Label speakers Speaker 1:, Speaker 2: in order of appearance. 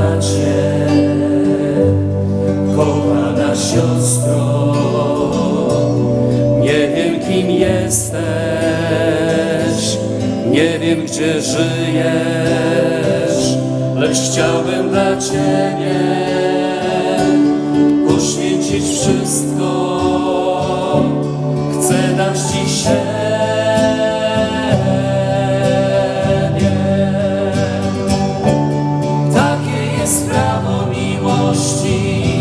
Speaker 1: bracie, kochana siostro, nie wiem kim jesteś, nie wiem gdzie żyjesz, lecz chciałbym dla Ciebie poświęcić wszystko. Chcę dać Ci miłości.